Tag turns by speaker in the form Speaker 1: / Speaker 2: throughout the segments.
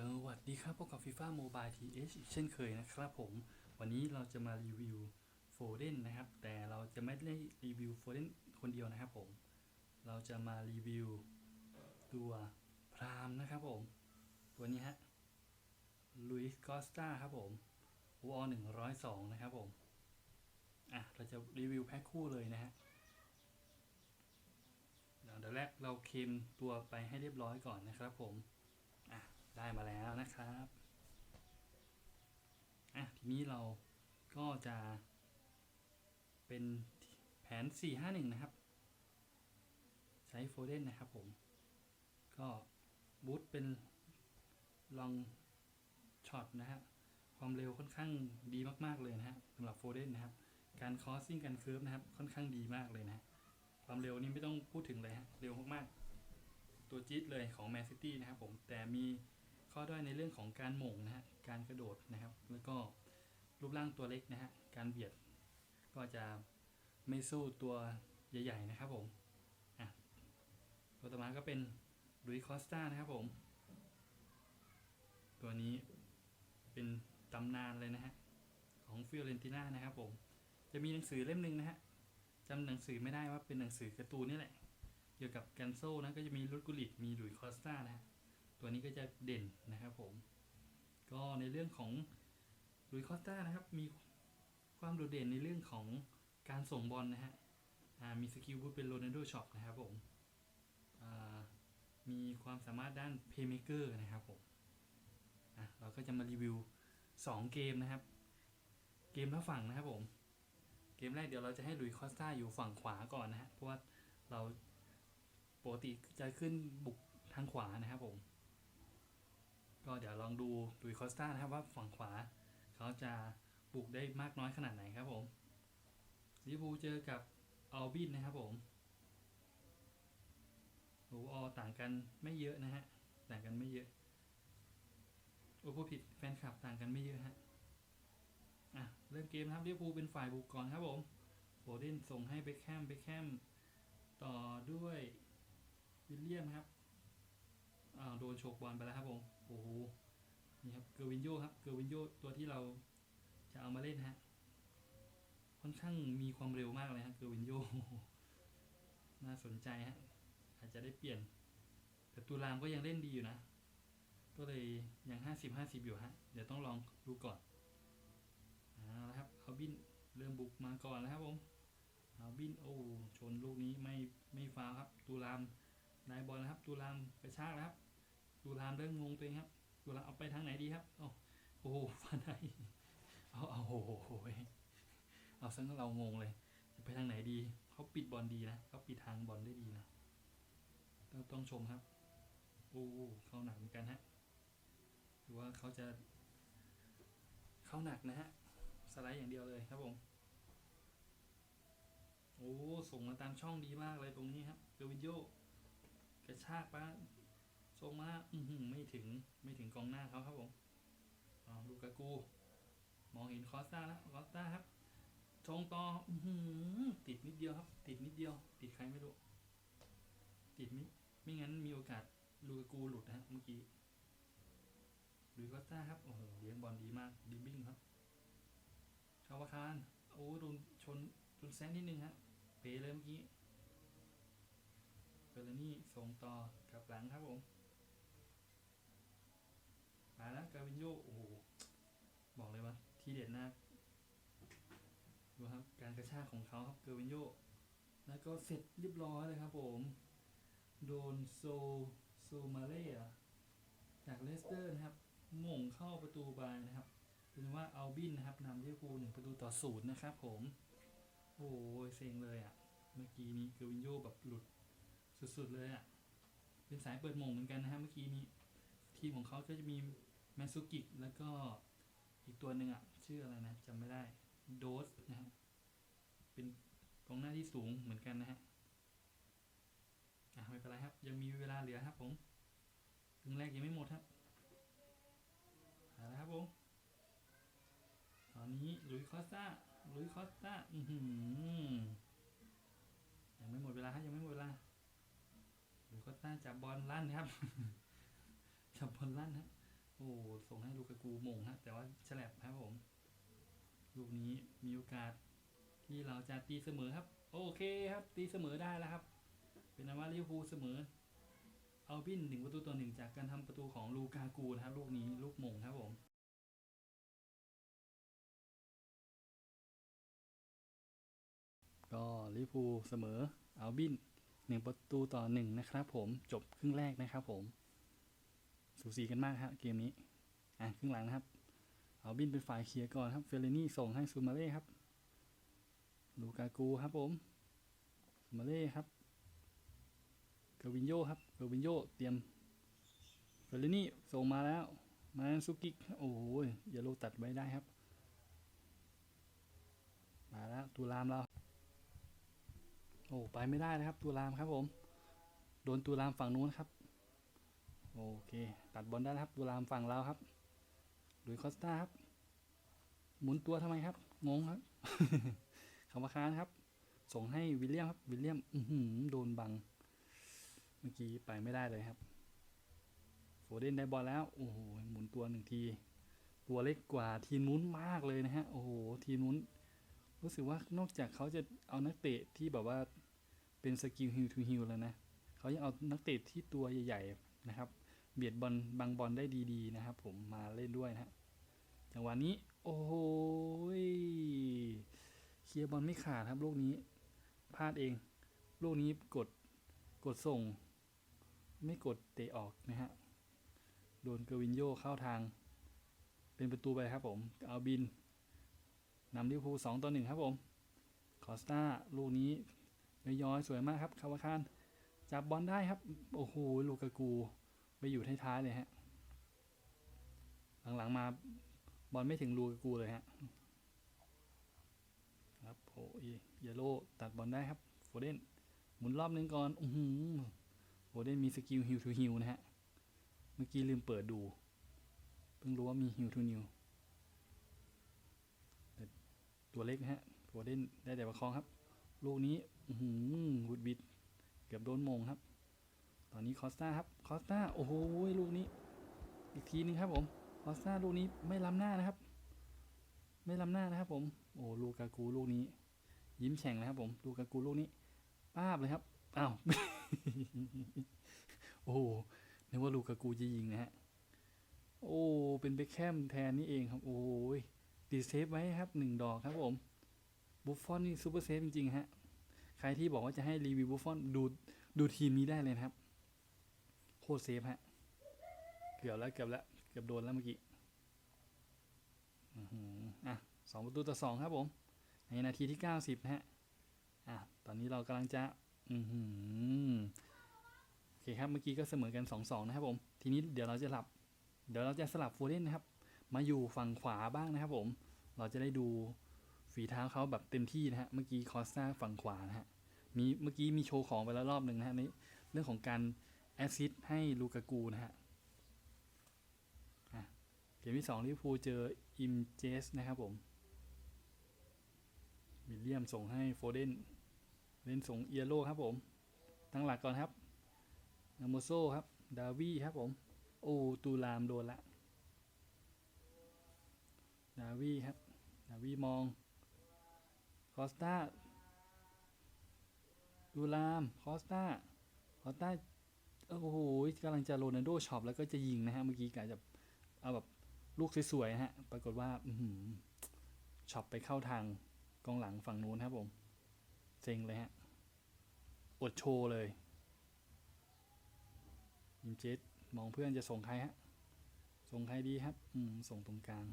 Speaker 1: สวัสดีครับพบกับ FIFA Mobile TH อีกเช่นเคยนะครับผม วันนี้เราจะมารีวิวโฟเดนนะครับ แต่เราจะไม่ได้รีวิวโฟเดนคนเดียวนะครับผม เราจะมารีวิวตัวพรามนะครับผม ตัวนี้ฮะลุยส์กอสตาครับผมวอลหนึ่งร้อยสองนะครับผม อะ เราจะรีวิวแพ็คคู่เลยนะฮะเดี๋ยวแรกเราเคลมตัวไปให้เรียบร้อยก่อนนะครับผม ได้มาแล้วนะครับอะทีนี้เราก็จะเป็นแผน 451 นะครับ ใช้โฟเดนนะครับผม ก็บูทเป็นลองช็อตนะฮะความเร็วค่อนข้างดีมากๆเลยนะฮะสำหรับโฟเดนนะครับ การคอสซิ่งการเคิร์ฟนะครับ ค่อนข้างดีมากเลยนะความเร็วนี่ไม่ต้องพูดถึงเลยฮะ เร็วมากๆ ตัวจี๊ดเลยของแมนซิตี้นะครับผม แต่มี ข้อด้อยในเรื่องของการหม่งนะฮะการกระโดดนะครับ แล้วก็รูปร่างตัวเล็กนะฮะการเบียดก็จะไม่สู้ตัวใหญ่ๆนะครับผมอะตัวต่อมาก็เป็นลุยคอสตานะครับผม ตัวนี้เป็นตำนานเลยนะฮะของฟิโอเรนติน่านะครับผม จะมีหนังสือเล่มหนึ่งนะฮะจำหนังสือไม่ได้ว่าเป็นหนังสือการ์ตูนนี่แหละ เกี่ยวกับแกนโซนะก็จะมีรุดกุลิตมีหลุยคอสตานะฮะ ตัวนี้ก็จะเด่นนะครับผม ก็ในเรื่องของลุยคอสตานะครับ มีความโดดเด่นในเรื่องของการส่งบอลนะฮะมีสกิลบูทเป็นโรนัลโดช็อปนะครับผมมีความสามารถด้านเพย์เมเกอร์นะครับผมเราก็จะมารีวิว 2 เกมนะครับ เกมละฝั่งนะครับผม เกมแรกเดี๋ยวเราจะให้ลุยคอสตาอยู่ฝั่งขวาก่อนนะฮะเพราะว่าเราปกติจะขึ้นบุกทางขวานะครับผม ก็เดี๋ยวลองดูลุยคอสตานะครับว่าฝั่งขวา เขาจะบุกได้มากน้อยขนาดไหนครับผมลิเวอร์พูลเจอกับอัลบินนะครับผมโอ้อต่างกันไม่เยอะนะฮะ ต่างกันไม่เยอะ โอ้พูดผิดแฟนคลับต่างกันไม่เยอะฮะ อะ เริ่มเกมนะครับลิเวอร์พูลเป็นฝ่ายบุกก่อนครับผมโฟเดนส่งให้เบคแฮมเบคแฮมต่อด้วยวิลเลียมครับ อ่าโดนโฉกบอลไปแล้วครับผม โอ้โหนี่ครับเกอร์วินโยครับเกอร์วินโยตัวที่เราจะเอามาเล่นฮะค่อนข้างมีความเร็วมากเลยฮะเกอร์วินโยน่าสนใจฮะอาจจะได้เปลี่ยน แต่ตูรามก็ยังเล่นดีอยู่นะ ก็เลยยังห้าสิบห้าสิบอยู่ฮะเดี๋ยวต้องลองดูก่อนเอาละครับเอาบินเริ่มบุกมาก่อนแล้วครับผมเอาบินโอ้ชนลูกนี้ไม่ไม่ฟาวครับตูรามได้บอลแล้วครับตูรามกระชากแล้วครับ ตูรามเริ่มงงตัวเองครับตูรามเอาไปทางไหนดีครับโอ้โหฟันได้เอาเอาโอ้โหเอาซะเรางงเลยจะไปทางไหนดีเขาปิดบอลดีนะเขาปิดทางบอลได้ดีนะต้องต้องชมครับโอ้เขาหนักเหมือนกันฮะหรือว่าเขาจะ เข้าหนักนะฮะสไลด์อย่างเดียวเลยครับผมโอ้ส่งมาตามช่องดีมากเลยตรงนี้ครับเกอร์วินโยกระชากปะ ส่งมาอือหือไม่ถึงไม่ถึงกองหน้าเขาครับผมอ๋อลูกากู มองเห็นคอสตาแล้วคอสตาครับชงต่ออือหือติดนิดเดียวครับ ติดนิดเดียว ติดใครไม่รู้ ติดมิไม่งั้นมีโอกาสลูกากูหลุดนะฮะเมื่อกี้หรือคอสตาครับโอ้โหเลี้ยงบอลดีมากดิบบิ้งครับชาวคารโอ้โดนชนชนแซงนิดนึงฮะเป๋เลยเมื่อกี้เฟอร์นี่ส่งต่อกลับหลังครับผมาแล้วกาวินโยโอ้โหบอกเลยว่าทีเด็ดนะดูครับการกระชากของเขาครับเกอร์วินโยแล้วก็เสร็จเรียบร้อยเลยครับผม โดนโซโซมาเล่จากเลสเตอร์นะครับม่งเข้าประตูบายนะครับเป็นว่าเอัลบินนะครับนำลิเวอร์พูลหนึ่งประตูต่อศูนย์นะครับผม โอ้ยเซ็งเลยอะ่ะ เมื่อกี้นี้เกอร์วินโยแบบหลุดสุดๆเลยอะ่ะ เป็นสายเปิดหมงเหมือนกันนะฮะเมื่อกี้นี้ ทีมของเขาก็จะมี แมซูกิแล้วก็อีกตัวหนึ่งอะ ชื่ออะไรนะจำไม่ได้โดสนะฮะเป็นกองหน้าที่สูงเหมือนกันนะฮะอะไม่เป็นไรครับ ยังมีเวลาเหลือครับผมครึ่งแรกยังไม่หมดครับเอาละครับผมตอนนี้ลุยคอสตาลุยคอสตาอือหือยังไม่หมดเวลาครับยังไม่หมดเวลาหรือก็ต้าจับบอลลั่นครับ จับบอลลั่นฮะ โอ้ส่งให้ลูกากูมงฮะ แต่ว่าฉลับครับผม ลูกนี้มีโอกาส ที่เราจะตีเสมอครับ โอเคครับ ตีเสมอได้แล้วครับ เป็นนว่าลิเวอร์พูลเสมอ เอาบินหนึ่งประตูต่อหนึ่งจากการทำประตูของลูกากูนะครับลูกนี้ลูกมงครับผมก็ลิเวอร์พูลเสมอ เอาบินหนึ่งประตูต่อหนึ่งนะครับผมจบครึ่งแรกนะครับผม สูสีกันมากครับเกมนี้ อะครึ่งหลังนะครับ เอาบินเป็นฝ่ายเคลียร์ก่อนครับ เฟลนี่ส่งให้ซูมาเล่ครับ ลูกากูครับผม ซูมาเล่ครับเกวินโยครับเกวินโยเตรียม เฟลนี่ส่งมาแล้ว มาซุกิก โอ้ยอย่าโลตัดไว้ได้ครับ มาแล้วตูรามเรา โอ้ไปไม่ได้นะครับตูรามครับผม โดนตูรามฝั่งนู้นครับ โอเค ตัดบอลได้แล้วครับตูรามฝั่งเราครับลุยคอสตาครับ หมุนตัวทำไมครับ งงครับคำว่าค้านครับ ส่งให้วิลเลียมครับ วิลเลียม อืโดนบัง เมื่อกี้ไปไม่ได้เลยครับ โฟเดนได้บอลแล้ว โอ้โห หมุนตัวหนึ่งที ตัวเล็กกว่าทีมนู้นมากเลยนะฮะ โอ้โห ทีมนู้น รู้สึกว่านอกจากเขาจะเอานักเตะที่แบบว่าเป็นสกิลฮิลทูฮิลแล้วนะ เขายังเอานักเตะที่ตัวใหญ่ ๆ นะครับ เบียดบอลบังบอลได้ดีๆนะครับ ผมมาเล่นด้วยนะฮะจังหวะนี้ โอ้โหยเคลียร์บอลไม่ขาดครับลูกนี้พลาดเอง ลูกนี้กดกดส่ง ไม่กดเตะออกนะฮะโดนเกวินโยเข้าทาง เป็นประตูไปครับผมเอาบินนำลิเวอร์พูลสองต่อหนึ่งครับผมคอสตาลูกนี้ย้อยสวยมากครับคาวาคานจับบอลได้ครับ โอ้โหลูกากู ไปอยู่ท้ายๆเลยฮะ หลังๆมาบอลไม่ถึงลูกูเลยฮะ ครับโอ้ยเยโลตัดบอลได้ครับโฟเดนหมุนรอบนึงก่อนอือหือโฟเดนมีสกิลฮิลทูฮิลนะฮะ เมื่อกี้ลืมเปิดดู เพิ่งรู้ว่ามีฮิลทูนิวตัวเล็กนะฮะโฟเดนได้แต่ประคองครับ ลูกนี้ อือหือวุดบิดเกือบโดนมงครับ อนนี้คอสตาครับคอสตาโอ้โหลูกนี้ อีกทีนึงครับผมคอสตาลูกนี้ไม่ล้ำหน้านะครับ ไม่ล้ำหน้านะครับ ผมโอ้ลูกากูลูกนี้ ยิ้มแฉ่งนะครับ ผมลูกากูลูกนี้ป้าบเลยครับอ้าวโอ้นึกว่าลูกากูจะยิงนะฮะโอ้เป็นเบคแคมแทนนี่เองครับ โอ้ยตีเซฟไว้ครับหนึ่งดอกครับผมบุฟฟอนนี่ซูเปอร์เซฟจริงๆฮะใครที่บอกว่าจะให้รีวิวบุฟฟอนดูดูทีมนี้ได้เลยนะครับ คตรเซฟฮะ เกือบแล้วเกือบแล้วเกือบโดนแล้วเมื่อกี้อือหืออะสองประตูต่อสองครับผม ในนาทีที่เก้าสิบนะฮะ อะ ตอนนี้เรากำลังจะ อือหือโอเคครับ เมื่อกี้ก็เสมอกันสองสองนะครับผม ทีนี้เดี๋ยวเราจะหลับ เดี๋ยวเราจะสลับโฟเดนนะครับ มาอยู่ฝั่งขวาบ้างนะครับผม เราจะได้ดูฝีเท้าเขาแบบเต็มที่นะฮะ เมื่อกี้คอสตาฝั่งขวานะฮะ มีเมื่อกี้มีโชว์ของไปแล้วรอบหนึ่งนะฮะในเรื่องของการ แอสซิสให้ลูกากูนะฮะเกมที่สองลิเวอร์พูลเจออิมเจสนะครับผมวิลเลียมส่งให้โฟเดนเล่นส่งเอียโรครับผม ตั้งหลักก่อนครับนาโมโซครับ ดาวี่ครับผม โอ้ตูลามโดนละ ดาวี่ครับ ดาวี่มอง คอสตาดูลาม คอสตาคอสตา โอ้โหกำลังจะโรนัลโดช็อปแล้วก็จะยิงนะฮะ เมื่อกี้กะจะเอาแบบลูกสวยๆฮะ ปรากฏว่าช็อปไปเข้าทางกองหลังฝั่งนู้นครับผมเซ็งเลยฮะ อดโชว์เลยยิมเจตมองเพื่อนจะส่งใครฮะ ส่งใครดีครับ อืม ส่งตรงกลาง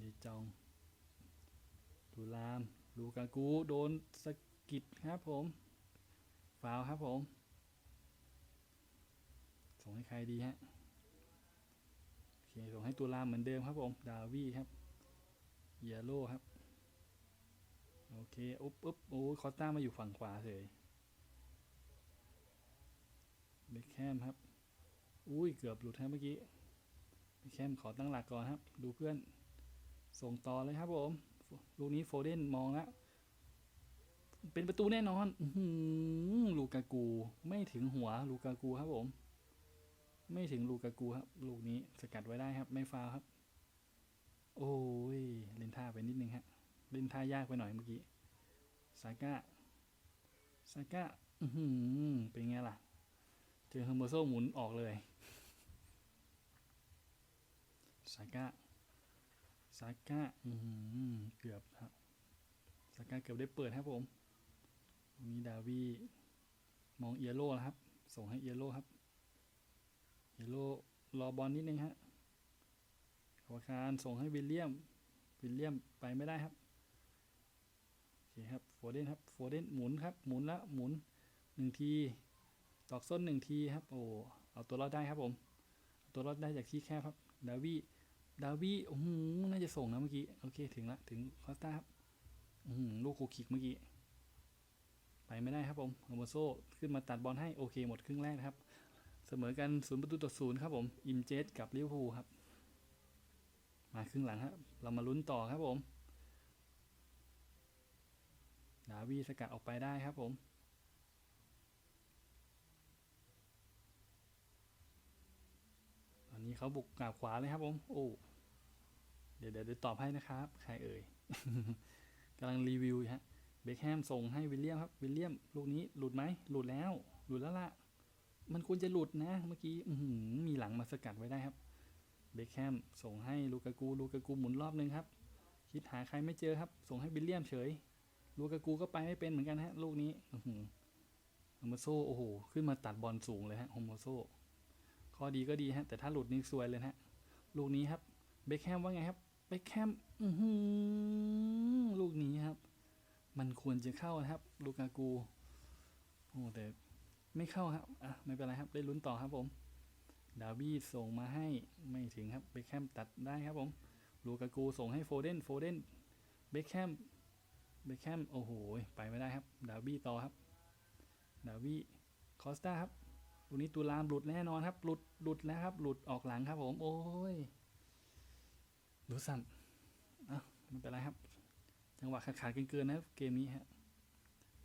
Speaker 1: ดีจอง ดูลาม ลูกากู โดนสกิดครับผมฟาวครับผม ส่งให้ใครดีฮะโอเคส่งให้ตัวลามเหมือนเดิมครับผมดาวี่ครับเยโร่ครับโอเคอุ๊บอุ๊บโอ้คอสต้ามาอยู่ฝั่งขวาเฉยเบคแคมครับอุ้ยเกือบหลุดครับเมื่อกี้เบคแคมขอตั้งหลักก่อนครับ ดูเพื่อนส่งต่อเลยครับผมลูกนี้โฟเดนมองแล้วเป็นประตูแน่นอนอหลูกากูไม่ถึงหัวลูกากูครับผม ไม่ถึงลูกากูครับ ลูกนี้สกัดไว้ได้ครับ ไม่ฟาวครับ โอ้ย เล่นท่าไปนิดนึงฮะ เล่นท่ายากไปหน่อยเมื่อกี้ซาก้าซาก้าอือหือเป็นไงล่ะ เจอเฮอร์โมโซหมุนออกเลยซาก้าซาก้าอือหือเกือบครับซาก้าเกือบได้เปิดครับผมวันนี้ดาวีมองเอียโร่ครับ ส่งให้เอียโร่ครับ เอียโร่รอบอลนิดนึงฮะขวคารส่งให้วิลเลียม วิลเลียมไปไม่ได้ครับโอเคครับโฟเดนครับโฟเดนหมุนครับ หมุนแล้วหมุนหนึ่งทีตอกส้นหนึ่งทีครับ โอ้เอาตัวรอดได้ครับผมเอาตัวรอดได้จากที่แคบครับดาวีดาวีโอ้โหน่าจะส่งนะเมื่อกี้โอเคถึงละถึงคอสตาครับอือหือลูกโคคิกเมื่อกี้ไปไม่ได้ครับผมโอโมโซขึ้นมาตัดบอลให้โอเคหมดครึ่งแรกนะครับ เสมอกันศูนย์ประตูต่อศูนย์ครับผม อิมเจสกับลิเวอร์พูลครับ มาครึ่งหลังครับ เรามาลุ้นต่อครับผมดาวีสกัดออกไปได้ครับผม ตอนนี้เขาบุกกลับขวาเลยครับผม โอ้ เดี๋ยวเดี๋ยวตอบให้นะครับ ใครเอ่ยกำลังรีวิวอยู่ฮะ เบคแฮมส่งให้วิลเลียมครับ วิลเลียม ลูกนี้หลุดไหม หลุดแล้ว หลุดแล้วล่ะ มันควรจะหลุดนะ เมื่อกี้มีหลังมาสกัดไว้ได้ครับเบคแฮมส่งให้ลูกากูลูกากูหมุนรอบนึงครับ คิดหาใครไม่เจอครับ ส่งให้วิลเลียมเฉย ลูกากูก็ไปไม่เป็นเหมือนกันฮะ ลูกนี้อื้อหือโฮโมโซโอ้โห ขึ้นมาตัดบอลสูงเลยฮะโฮโมโซข้อดีก็ดีฮะ แต่ถ้าหลุดนี่ซวยเลยฮะ ลูกนี้ครับเบคแฮมว่าไงครับเบคแฮมลูกนี้ครับ มันควรจะเข้านะครับ ลูกากูโอ้แต่ ไม่เข้าครับอะไม่เป็นไรครับ ได้ลุ้นต่อครับผม ดาวี้ส่งมาให้ไม่ถึงครับ เบคแฮมตัดได้ครับผม ลูกากูส่งให้โฟเดน โฟเดน เบคแฮม เบคแฮม โอ้โห ไปไม่ได้ครับ ดาวี้ต่อครับ ดาวี้คอสตาครับลูกนี้ตุลามหลุดแน่นอนครับ หลุด หลุดแล้วครับ หลุดออกหลังครับผม โอ้ยหลุดซ้ำอะไม่เป็นไรครับ จังหวะขาดเกินๆนะครับ เกมนี้ฮะ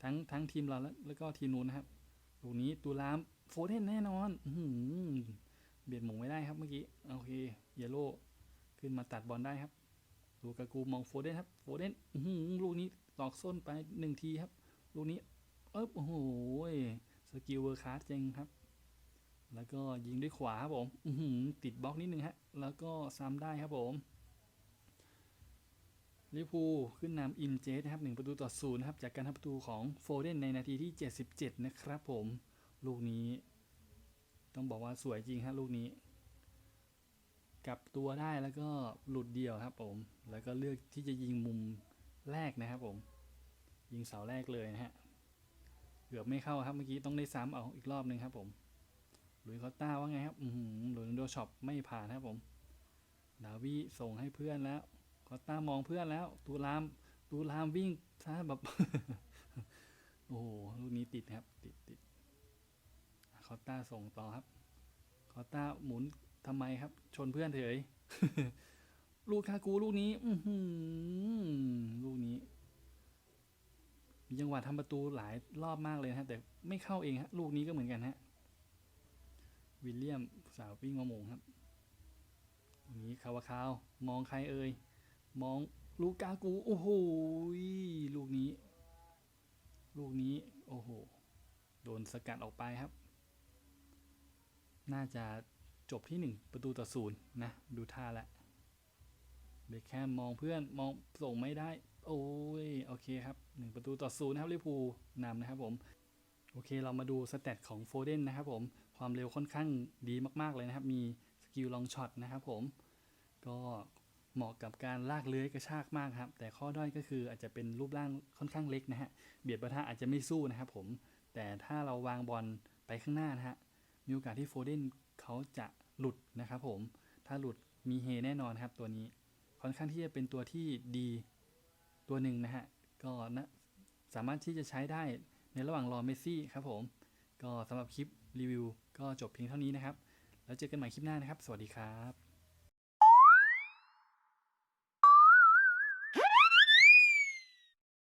Speaker 1: ทั้งทั้งทีมเราแล้วแล้วก็ทีมนู้นนะครับ ลูกนี้ตุลามโฟเดนแน่นอนอืเบียดหมงไม่ได้ครับเมื่อกี้ โอเค เยลโล่ขึ้นมาตัดบอลได้ครับลูกากูมองโฟเดนครับ โฟเดนอืลูกนี้ตอกส้นไปหนึ่งทีครับ ลูกนี้เอ๊บโอ้โหสกิลเวอร์คลาสเจงครับ แล้วก็ยิงด้วยขวาครับผมติดบล็อกนิดนึงฮะ แล้วก็ซ้ำได้ครับผม ลิพูขึ้นนำอิมเจสนะครับหนึ่งประตูต่อศูนย์นะครับ จากการทำประตูของโฟเดนในนาทีที่ 77 นะครับผม ลูกนี้ ต้องบอกว่าสวยจริงฮะลูกนี้ กลับตัวได้แล้วก็หลุดเดียวครับผม แล้วก็เลือกที่จะยิงมุมแรกนะครับผม ยิงเสาแรกเลยนะฮะเกือบไม่เข้าครับเมื่อกี้ต้องได้ซ้ำเอาอีกรอบหนึ่งครับผมลุยคอตต้าว่าไงครับอือหือโรนัลโดช็อปไม่ผ่านครับผม ดาวีส่งให้เพื่อนแล้ว อต้ามองเพื่อนแล้ว ตูรามตูรามวิ่งช้าแบบ โอ้โหลูกนี้ติดครับ ติดติดคอต้าส่งต่อครับ คอต้าหมุนทำไมครับ ชนเพื่อนเฉยลูกคากูลูกนี้ อืลูกนี้มีจังหวะทำประตูหลายรอบมากเลยฮะ แต่ไม่เข้าเองฮะ ลูกนี้ก็เหมือนกันฮะ วิลเลียมสาววิ่งมาโมงครับตรงนี้คาวาคาว มองใครเอ่ย มองลูกากู โอ้โหลูกนี้ ลูกนี้ โอ้โห โดนสกัดออกไปครับ น่าจะจบที่หนึ่งประตูต่อศูนย์นะ ดูท่าแล้วเบคแคมมองเพื่อนมองส่งไม่ได้ โอ้ย โอเคครับหนึ่งประตูต่อศูนย์นะครับลิพูนำนะครับผมโอเค เรามาดูสเตตของโฟเดนนะครับผม ความเร็วค่อนข้างดีมาก ๆ เลยนะครับ มีสกิลลองช็อตนะครับผม ก็ เหมาะกับการลากเลื้อยกระชากมากครับ แต่ข้อด้อยก็คืออาจจะเป็นรูปร่างค่อนข้างเล็กนะฮะ เบียดปะทะอาจจะไม่สู้นะครับผม แต่ถ้าเราวางบอลไปข้างหน้านะฮะ มีโอกาสที่โฟเดนเขาจะหลุดนะครับผม ถ้าหลุดมีเฮแน่นอนครับตัวนี้ ค่อนข้างที่จะเป็นตัวที่ดีตัวหนึ่งนะฮะ ก็นะสามารถที่จะใช้ได้ในระหว่างรอเมสซี่ครับผม ก็สำหรับคลิปรีวิวก็จบเพียงเท่านี้นะครับ แล้วเจอกันใหม่คลิปหน้านะครับ สวัสดีครับ